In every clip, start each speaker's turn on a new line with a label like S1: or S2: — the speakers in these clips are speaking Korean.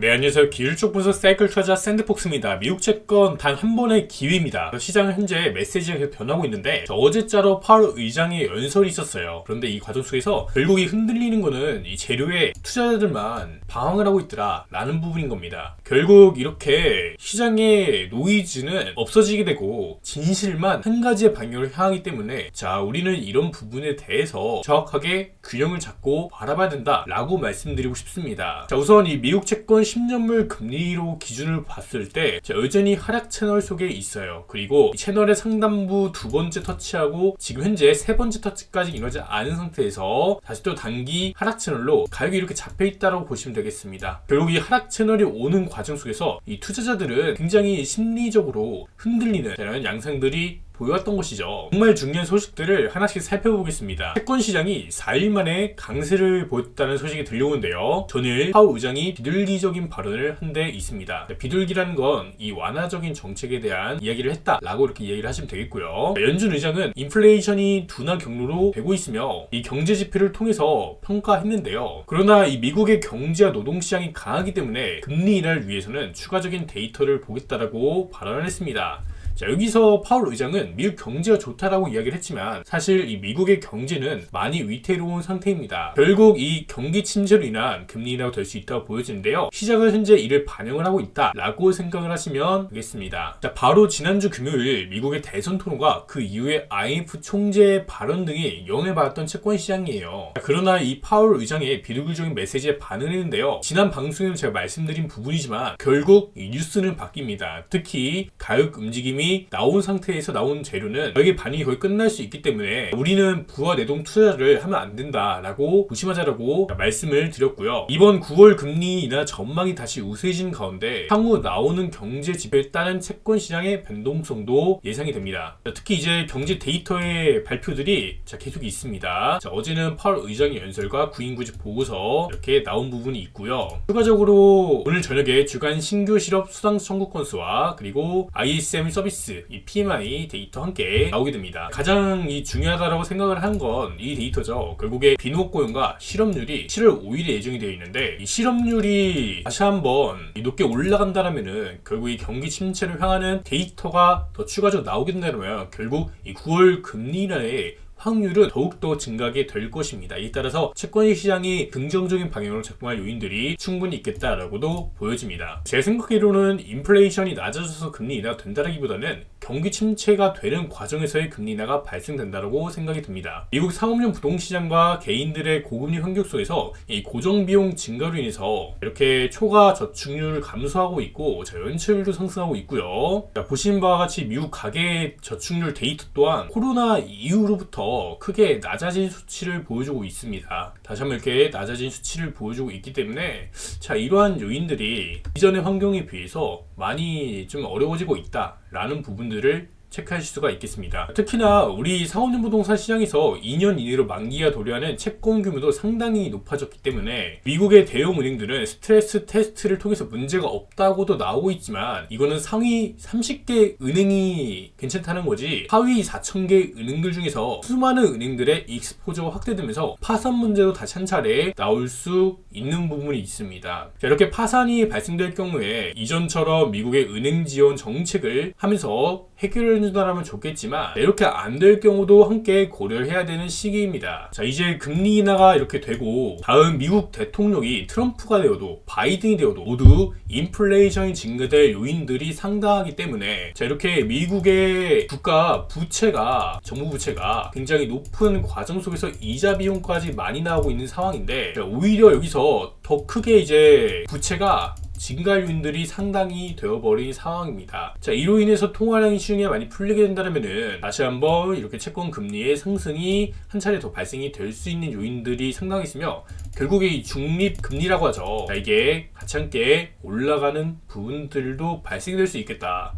S1: 네, 안녕하세요. 기술적 분석 사이클 투자 샌드폭스입니다. 미국 채권 단 한 번의 기회입니다. 시장은 현재 메시지가 계속 변하고 있는데 저 어제자로 파월 의장의 연설이 있었어요. 그런데 이 과정 속에서 결국 이 흔들리는 거는 이 재료의 투자자들만 방황을 하고 있더라 라는 부분인 겁니다. 결국 이렇게 시장의 노이즈는 없어지게 되고 진실만 한 가지의 방향을 향하기 때문에 자 우리는 이런 부분에 대해서 정확하게 균형을 잡고 바라봐야 된다 라고 말씀드리고 싶습니다. 자 우선 이 미국 채권 10년물 금리로 기준을 봤을 때 자, 여전히 하락 채널 속에 있어요. 그리고 이 채널의 상단부 두 번째 터치하고 지금 현재 세 번째 터치까지 이루어지지 않은 상태에서 다시 또 단기 하락 채널로 가격이 이렇게 잡혀 있다고 보시면 되겠습니다. 결국 이 하락 채널이 오는 과정 속에서 이 투자자들은 굉장히 심리적으로 흔들리는 이런 양상들이 보여왔던 것이죠. 정말 중요한 소식들을 하나씩 살펴보겠습니다. 채권 시장이 4일 만에 강세를 보였다는 소식이 들려오는데요. 전일 파우 의장이 비둘기적인 발언을 한 데 있습니다. 비둘기라는 건 이 완화적인 정책에 대한 이야기를 했다라고 이렇게 이야기를 하시면 되겠고요. 연준 의장은 인플레이션이 둔화 경로로 되고 있으며 이 경제 지표를 통해서 평가했는데요. 그러나 이 미국의 경제와 노동 시장이 강하기 때문에 금리 인하를 위해서는 추가적인 데이터를 보겠다라고 발언을 했습니다. 자, 여기서 파울 의장은 미국 경제가 좋다라고 이야기를 했지만 사실 이 미국의 경제는 많이 위태로운 상태입니다. 결국 이 경기 침체로 인한 금리 인하가 될 수 있다고 보여지는데요. 시장은 현재 이를 반영을 하고 있다라고 생각을 하시면 되겠습니다. 자, 바로 지난주 금요일 미국의 대선 토론과 그 이후에 IMF 총재의 발언 등이 영향을 받았던 채권 시장이에요. 자, 그러나 이 파울 의장의 비둘기적인 메시지에 반응했는데요. 지난 방송에서 제가 말씀드린 부분이지만 결국 이 뉴스는 바뀝니다. 특히 가격 움직임이 나온 상태에서 나온 재료는 가격의 반응이 거의 끝날 수 있기 때문에 우리는 부와 내동 투자를 하면 안 된다라고 조심하자라고 말씀을 드렸고요. 이번 9월 금리 인하 전망이 다시 우세해지는 가운데 향후 나오는 경제 지표에 따른 채권 시장의 변동성도 예상이 됩니다. 자, 특히 이제 경제 데이터의 발표들이 자, 계속 있습니다. 자, 어제는 8월 의장의 연설과 구인구직 보고서 이렇게 나온 부분이 있고요. 추가적으로 오늘 저녁에 주간 신규 실업 수당 청구 건수와 그리고 ISM 서비스 이 PMI 데이터 함께 나오게 됩니다. 가장 이 중요하다고 생각을 한 건 이 데이터죠. 결국에 비농업 고용과 실업률이 7월 5일에 예정이 되어 있는데 이 실업률이 다시 한번 이 높게 올라간다라면은 결국 이 경기 침체를 향하는 데이터가 더 추가적으로 나오게 된다면 결국 이 9월 금리 인하에 확률은 더욱더 증가하게 될 것입니다. 이에 따라서 채권 시장이 긍정적인 방향으로 작동할 요인들이 충분히 있겠다라고도 보여집니다. 제 생각으로는 인플레이션이 낮아져서 금리 인하가 된다라기보다는 경기 침체가 되는 과정에서의 금리 인하가 발생된다고 생각이 듭니다. 미국 상업용 부동시장과 개인들의 고금리 환경 속에서 이 고정 비용 증가로 인해서 이렇게 초과 저축률을 감소하고 있고 자, 연체율도 상승하고 있고요. 자, 보신 바와 같이 미국 가계 저축률 데이터 또한 코로나 이후로부터 크게 낮아진 수치를 보여주고 있습니다. 다시 한번 이렇게 낮아진 수치를 보여주고 있기 때문에 자 이러한 요인들이 이전의 환경에 비해서 많이 좀 어려워지고 있다라는 부분들을 체크하실 수가 있겠습니다. 특히나 우리 상업용 부동산 시장에서 2년 이내로 만기가 도래하는 채권 규모도 상당히 높아졌기 때문에 미국의 대형 은행들은 스트레스 테스트를 통해서 문제가 없다고도 나오고 있지만 이거는 상위 30개 은행이 괜찮다는 거지 하위 4,000개 은행들 중에서 수많은 은행들의 익스포저가 확대되면서 파산 문제도 다시 한 차례 나올 수 있는 부분이 있습니다. 자, 이렇게 파산이 발생될 경우에 이전처럼 미국의 은행 지원 정책을 하면서 해결을 해준다면 좋겠지만 이렇게 안 될 경우도 함께 고려를 해야 되는 시기입니다. 자 이제 금리 인하가 이렇게 되고 다음 미국 대통령이 트럼프가 되어도 바이든이 되어도 모두 인플레이션이 증가될 요인들이 상당하기 때문에 자 이렇게 미국의 국가 부채가 정부 부채가 굉장히 높은 과정 속에서 이자 비용까지 많이 나오고 있는 상황인데 자, 오히려 여기서 더 크게 이제 부채가 증가 요인들이 상당히 되어버린 상황입니다. 자, 이로 인해서 통화량이 시중에 많이 풀리게 된다면은 다시 한번 이렇게 채권 금리의 상승이 한 차례 더 발생이 될 수 있는 요인들이 상당히 있으며 결국에 이 중립 금리라고 하죠. 자, 이게 같이 함께 올라가는 부분들도 발생될 수 있겠다.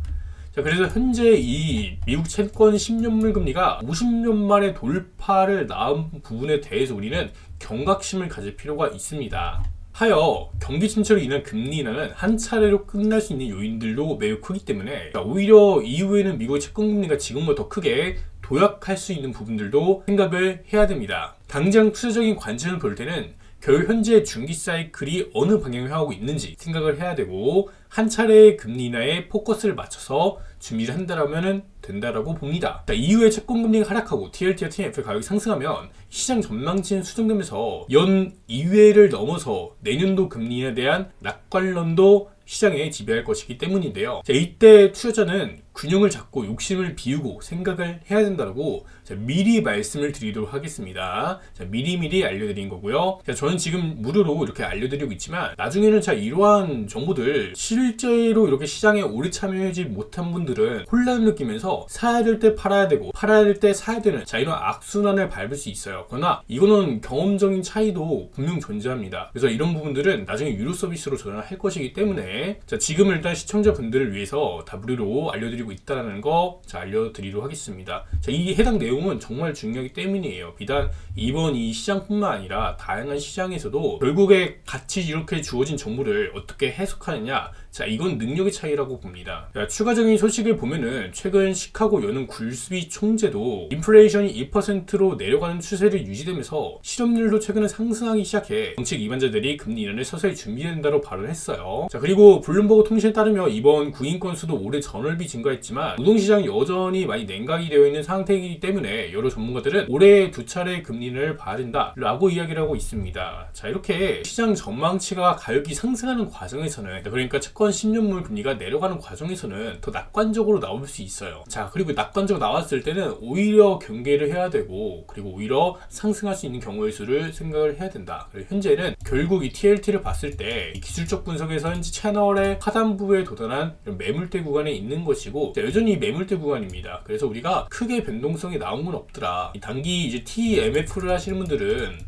S1: 자, 그래서 현재 이 미국 채권 10년물 금리가 50년 만에 돌파를 낳은 부분에 대해서 우리는 경각심을 가질 필요가 있습니다. 하여 경기 침체로 인한 금리 인하는 한 차례로 끝날 수 있는 요인들도 매우 크기 때문에 오히려 이후에는 미국의 채권 금리가 지금보다 더 크게 도약할 수 있는 부분들도 생각을 해야 됩니다. 당장 투자적인 관점을 볼 때는 결 현재 중기 사이클이 어느 방향을 향하고 있는지 생각을 해야 되고 한 차례의 금리 인하에 포커스를 맞춰서 준비를 한다라면 된다라고 봅니다. 자, 이후에 채권 금리가 하락하고 TLT와 TNF 가격이 상승하면 시장 전망치는 수정되면서 연 2회를 넘어서 내년도 금리에 대한 낙관론도 시장에 지배할 것이기 때문인데요. 자, 이때 투자자는 균형을 잡고 욕심을 비우고 생각을 해야 된다고 자, 미리 말씀을 드리도록 하겠습니다. 자, 미리미리 알려드린 거고요. 자, 저는 지금 무료로 이렇게 알려드리고 있지만 나중에는 자 이러한 정보들 실제로 이렇게 시장에 오래 참여하지 못한 분들은 혼란을 느끼면서 사야 될 때 팔아야 되고 팔아야 될 때 사야 되는 자 이런 악순환을 밟을 수 있어요. 그러나 이거는 경험적인 차이도 분명 존재합니다. 그래서 이런 부분들은 나중에 유료 서비스로 전환할 것이기 때문에 자 지금 일단 시청자분들을 위해서 다 무료로 알려드리고 있다는 거 자 알려드리도록 하겠습니다. 자 이 해당 내용은 정말 중요하기 때문이에요. 비단 이번 이 시장뿐만 아니라 다양한 시장에서도 결국에 같이 이렇게 주어진 정보를 어떻게 해석하느냐 자 이건 능력의 차이라고 봅니다. 자, 추가적인 소식을 보면은 최근 시카고 연은 굴수비 총재도 인플레이션이 2%로 내려가는 추세를 유지되면서 실업률도 최근에 상승하기 시작해 정책 이반자들이 금리 인하를 서서히 준비된다고 발언했어요. 자 그리고 블룸버그 통신에 따르면 이번 구인 건수도 올해 전월비 증가했지만 노동시장이 여전히 많이 냉각이 되어 있는 상태이기 때문에 여러 전문가들은 올해 두 차례 금리를 봐야 된다라고 이야기를 하고 있습니다. 자 이렇게 시장 전망치가 가격이 상승하는 과정에서는 그러니까 10년물 금리가 내려가는 과정에서는 더 낙관적으로 나올 수 있어요. 자 그리고 낙관적으로 나왔을 때는 오히려 경계를 해야 되고 그리고 오히려 상승할 수 있는 경우의 수를 생각을 해야 된다. 그리고 현재는 결국 이 TLT를 봤을 때이 기술적 분석에서 현재 채널의 하단부에 도달한 매물대 구간에 있는 것이고 자, 여전히 매물대 구간입니다. 그래서 우리가 크게 변동성이 나온 건 없더라. 이 단기 이제 TMF를 하시는 분들은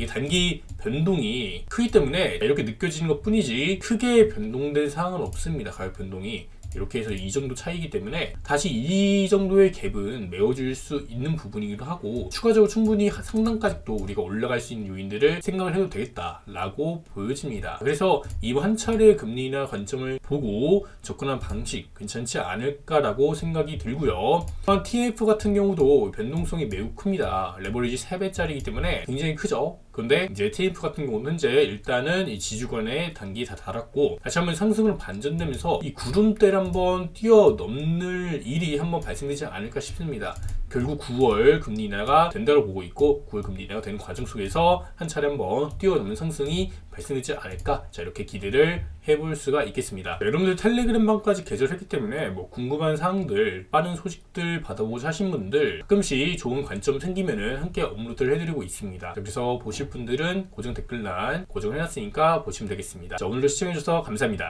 S1: 이게 단기 변동이 크기 때문에 이렇게 느껴지는 것 뿐이지 크게 변동된 사항은 없습니다. 가격 변동이. 이렇게 해서 이 정도 차이기 때문에 다시 이 정도의 갭은 메워줄 수 있는 부분이기도 하고 추가적으로 충분히 상단까지 또 우리가 올라갈 수 있는 요인들을 생각을 해도 되겠다라고 보여집니다. 그래서 이번 한 차례 금리나 관점을 보고 접근한 방식 괜찮지 않을까라고 생각이 들고요. 또한 TF 같은 경우도 변동성이 매우 큽니다. 레버리지 3배짜리이기 때문에 굉장히 크죠. 그런데 이제 TF 같은 경우는 현재 일단은 이 지주간의 단기 다 달았고 다시 한번 상승으로 반전되면서 이 구름대를 한번 뛰어넘는 일이 한번 발생되지 않을까 싶습니다. 결국 9월 금리 인하가 된다고 보고 있고 9월 금리 인하가 되는 과정 속에서 한 차례 한번 뛰어넘는 상승이 발생되지 않을까 자 이렇게 기대를 해볼 수가 있겠습니다. 자, 여러분들 텔레그램 방까지 개설 했기 때문에 뭐 궁금한 사항들 빠른 소식들 받아보고 하신 분들 가끔씩 좋은 관점 생기면은 함께 업로드를 해드리고 있습니다. 그래서 보실 분들은 고정 댓글란 고정해놨으니까 보시면 되겠습니다. 자 오늘도 시청해주셔서 감사합니다.